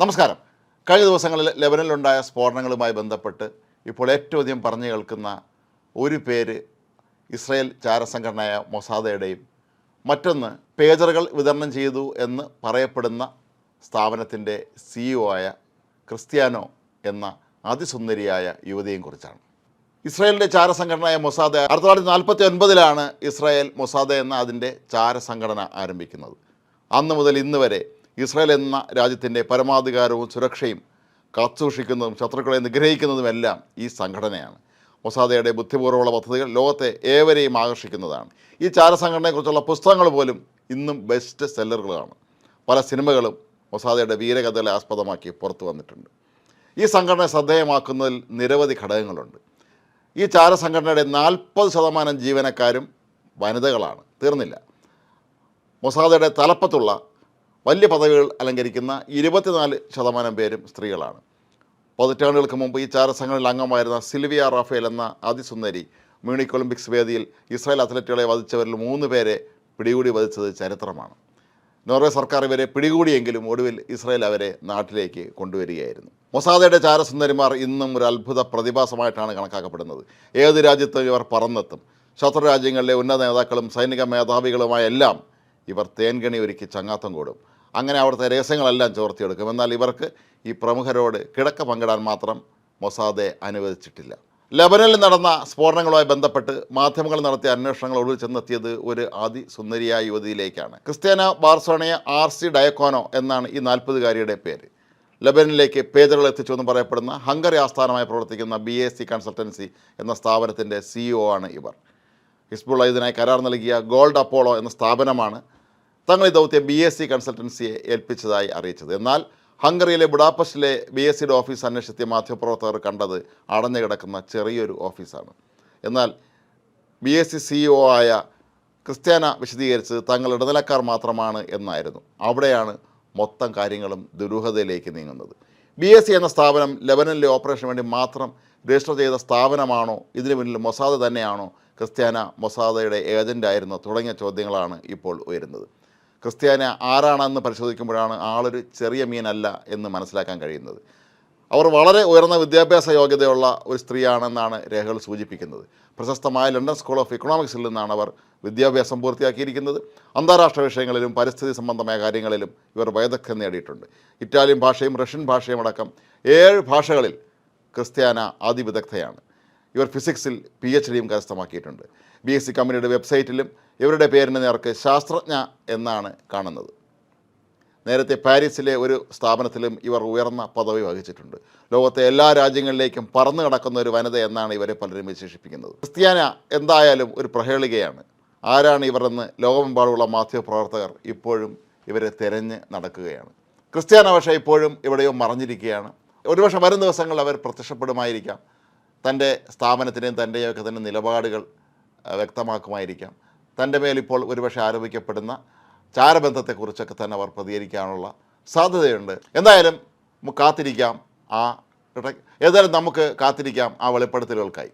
നമസ്കാരം. കഴിഞ്ഞ ദിവസങ്ങളിൽ ലെബനനിലുണ്ടായ സ്ഫോടനങ്ങളുമായി ബന്ധപ്പെട്ട് ഇപ്പോൾ ഏറ്റവും അധികം പറഞ്ഞു കേൾക്കുന്ന ഒരു പേര് ഇസ്രയേൽ ചാരസംഘടനയായ മൊസാദയുടെയും മറ്റൊന്ന് പേജറുകൾ വിതരണം ചെയ്തു എന്ന് പറയപ്പെടുന്ന സ്ഥാപനത്തിന്റെ സിഇഒ ആയ ക്രിസ്ത്യാനോ എന്ന അതിസുന്ദരിയായ യുവതിയെയും കുറിച്ചാണ്. ഇസ്രയേലിന്റെ ചാരസംഘടനയായ മൊസാദ ആയിരത്തി തൊള്ളായിരത്തി നാൽപ്പത്തി ഒൻപതിലാണ് ഇസ്രായേൽ മൊസാദ എന്ന അതിന്റെ ചാരസംഘടന ആരംഭിക്കുന്നത്. അന്ന് മുതൽ ഇന്ന് വരെ ഇസ്രായേൽ എന്ന രാജ്യത്തിന്റെ പരമാധികാരവും സുരക്ഷയും കാത്തുസൂക്ഷിക്കുന്നതും ശത്രുക്കളെ നിഗ്രഹിക്കുന്നതുമെല്ലാം ഈ സംഘടനയാണ്. മൊസാദയുടെ ബുദ്ധിപൂർവമുള്ള പദ്ധതികൾ ലോകത്തെ ഏവരെയും ആകർഷിക്കുന്നതാണ്. ഈ ചാരസംഘടനയെക്കുറിച്ചുള്ള പുസ്തകങ്ങൾ പോലും ഇന്നും ബെസ്റ്റ് സെല്ലറുകളാണ് പല സിനിമകളും മൊസാദയുടെ വീരകഥകളെ ആസ്പദമാക്കി പുറത്തു വന്നിട്ടുണ്ട്. ഈ സംഘടന ശ്രദ്ധേയമാക്കുന്നതിൽ നിരവധി ഘടകങ്ങളുണ്ട്. ഈ ചാരസംഘടനയുടെ നാൽപ്പത് ശതമാനം ജീവനക്കാരും വനിതകളാണ്. തീർന്നില്ല. മൊസാദയുടെ തലപ്പത്തുള്ള വലിയ പദവികൾ അലങ്കരിക്കുന്ന ഇരുപത്തിനാല് ശതമാനം പേരും സ്ത്രീകളാണ്. പതിറ്റാണ്ടുകൾക്ക് മുമ്പ് ഈ ചാരസംഘങ്ങളിൽ അംഗമായിരുന്ന സിൽവിയ റാഫേൽ എന്ന അതിസുന്ദരി മ്യൂണിക് ഒളിമ്പിക്സ് വേദിയിൽ ഇസ്രായേൽ അത്ലറ്റുകളെ വധിച്ചവരിൽ മൂന്ന് പേരെ പിടികൂടി വധിച്ചത് ചരിത്രമാണ്. നോർവേ സർക്കാർ ഇവരെ പിടികൂടിയെങ്കിലും ഒടുവിൽ ഇസ്രായേൽ അവരെ നാട്ടിലേക്ക് കൊണ്ടുവരികയായിരുന്നു. മൊസാദയുടെ ചാരസുന്ദരിമാർ ഇന്നും ഒരു അത്ഭുത പ്രതിഭാസമായിട്ടാണ് കണക്കാക്കപ്പെടുന്നത്. ഏത് രാജ്യത്തും ഇവർ പറന്നെത്തും. ശത്രു രാജ്യങ്ങളിലെ ഉന്നത നേതാക്കളും സൈനിക മേധാവികളുമായ എല്ലാം ഇവർ തേൻകണി ഒരുക്കി ചങ്ങാത്തം കൂടും. അങ്ങനെ അവിടുത്തെ രഹസ്യങ്ങളെല്ലാം ചോർത്തിയെടുക്കും. എന്നാൽ ഇവർക്ക് ഈ പ്രമുഖരോട് കിടക്ക പങ്കിടാൻ മാത്രം മൊസാദെ അനുവദിച്ചിട്ടില്ല. ലബനനിൽ നടന്ന സ്ഫോടനങ്ങളുമായി ബന്ധപ്പെട്ട് മാധ്യമങ്ങൾ നടത്തിയ അന്വേഷണങ്ങൾ ഒടുവിൽ ചെന്നെത്തിയത് ഒരു അതിസുന്ദരിയായ യുവതിയിലേക്കാണ്. Cristiana Barsony Arcidiacono എന്നാണ് ഈ നാൽപ്പതുകാരിയുടെ പേര്. ലബനനിലേക്ക് പേജറുകൾ എത്തിച്ചു എന്ന് പറയപ്പെടുന്ന ഹംഗറി ആസ്ഥാനമായി പ്രവർത്തിക്കുന്ന ബി എസ് സി കൺസൾട്ടൻസി എന്ന സ്ഥാപനത്തിന്റെ സിഇഒ ആണ് ഇവർ. ഹിസ്ബുള്ള ഇതിനായി കരാർ നൽകിയ ഗോൾഡ് അപ്പോളോ എന്ന സ്ഥാപനമാണ് തങ്ങൾ ഈ ദൗത്യം ബി എസ് സി കൺസൾട്ടൻസിയെ ഏൽപ്പിച്ചതായി അറിയിച്ചത്. എന്നാൽ ഹംഗറിയിലെ ബുഡാപ്പസ്റ്റിലെ ബി എസ് സിയുടെ ഓഫീസ് അന്വേഷിച്ച മാധ്യമപ്രവർത്തകർ കണ്ടത് അടഞ്ഞു കിടക്കുന്ന ചെറിയൊരു ഓഫീസാണ്. എന്നാൽ ബി എസ് സി സിഇഒ ആയ ക്രിസ്ത്യാന വിശദീകരിച്ചത് തങ്ങൾ ഇടനിലക്കാർ മാത്രമാണ് എന്നായിരുന്നു. അവിടെയാണ് മൊത്തം കാര്യങ്ങളും ദുരൂഹതയിലേക്ക് നീങ്ങുന്നത്. ബി എസ് സി എന്ന സ്ഥാപനം ലെബനനിലെ ഓപ്പറേഷന് വേണ്ടി മാത്രം രജിസ്റ്റർ ചെയ്ത സ്ഥാപനമാണോ? ഇതിനു പിന്നിൽ മൊസാദ് തന്നെയാണോ? ക്രിസ്ത്യാന മൊസാദയുടെ ഏജന്റായിരുന്നോ തുടങ്ങിയ ചോദ്യങ്ങളാണ് ഇപ്പോൾ ഉയരുന്നത്. ക്രിസ്ത്യാന ആരാണെന്ന് പരിശോധിക്കുമ്പോഴാണ് ആളൊരു ചെറിയ മീനല്ല എന്ന് മനസ്സിലാക്കാൻ കഴിയുന്നത്. അവർ വളരെ ഉയർന്ന വിദ്യാഭ്യാസ യോഗ്യതയുള്ള ഒരു സ്ത്രീയാണെന്നാണ് രേഖകൾ സൂചിപ്പിക്കുന്നത്. പ്രശസ്തമായ ലണ്ടൻ സ്കൂൾ ഓഫ് ഇക്കണോമിക്സിൽ നിന്നാണ് അവർ വിദ്യാഭ്യാസം പൂർത്തിയാക്കിയിരിക്കുന്നത്. അന്താരാഷ്ട്ര വിഷയങ്ങളിലും പരിസ്ഥിതി സംബന്ധമായ കാര്യങ്ങളിലും ഇവർ വൈദഗ്ധ്യം നേടിയിട്ടുണ്ട്. ഇറ്റാലിയൻ ഭാഷയും റഷ്യൻ ഭാഷയും അടക്കം ഏഴ് ഭാഷകളിൽ ക്രിസ്ത്യാന അതിവിദഗ്ധയാണ് ഇവർ ഫിസിക്സിൽ പി എച്ച് ഡിയും കരസ്ഥമാക്കിയിട്ടുണ്ട്. ബി എസ് സി കമ്പനിയുടെ വെബ്സൈറ്റിലും ഇവരുടെ പേരിന് നേർക്ക് ശാസ്ത്രജ്ഞ എന്നാണ് കാണുന്നത്. നേരത്തെ പാരീസിലെ ഒരു സ്ഥാപനത്തിലും ഇവർ ഉയർന്ന പദവി വഹിച്ചിട്ടുണ്ട്. ലോകത്തെ എല്ലാ രാജ്യങ്ങളിലേക്കും പറന്നു കിടക്കുന്ന ഒരു വനിത എന്നാണ് ഇവരെ പലരും വിശേഷിപ്പിക്കുന്നത്. ക്രിസ്ത്യാന എന്തായാലും ഒരു പ്രഹേളികയാണ്. ആരാണ് ഇവരെന്ന് ലോകമെമ്പാടുമുള്ള മാധ്യമപ്രവർത്തകർ ഇപ്പോഴും ഇവരെ തിരഞ്ഞ് നടക്കുകയാണ്. ക്രിസ്ത്യാന പക്ഷേ ഇപ്പോഴും എവിടെയോ മറഞ്ഞിരിക്കുകയാണ്. ഒരുപക്ഷെ വരും ദിവസങ്ങളിൽ അവർ പ്രത്യക്ഷപ്പെടുമായിരിക്കാം. തന്റെ സ്ഥാപനത്തിന്റെയും തന്റെയൊക്കെ തന്നെ നിലപാടുകൾ വ്യക്തമാക്കുമായിരിക്കാം. തന്റെ മേലിപ്പോൾ ഒരുപക്ഷെ ആരോപിക്കപ്പെടുന്ന ചാരബന്ധത്തെക്കുറിച്ചൊക്കെ തന്നെ അവർ പ്രതികരിക്കാനുള്ള സാധ്യതയുണ്ട്. എന്തായാലും കാത്തിരിക്കാം ആ ഏതായാലും നമുക്ക് കാത്തിരിക്കാം ആ വെളിപ്പെടുത്തലുകൾക്കായി.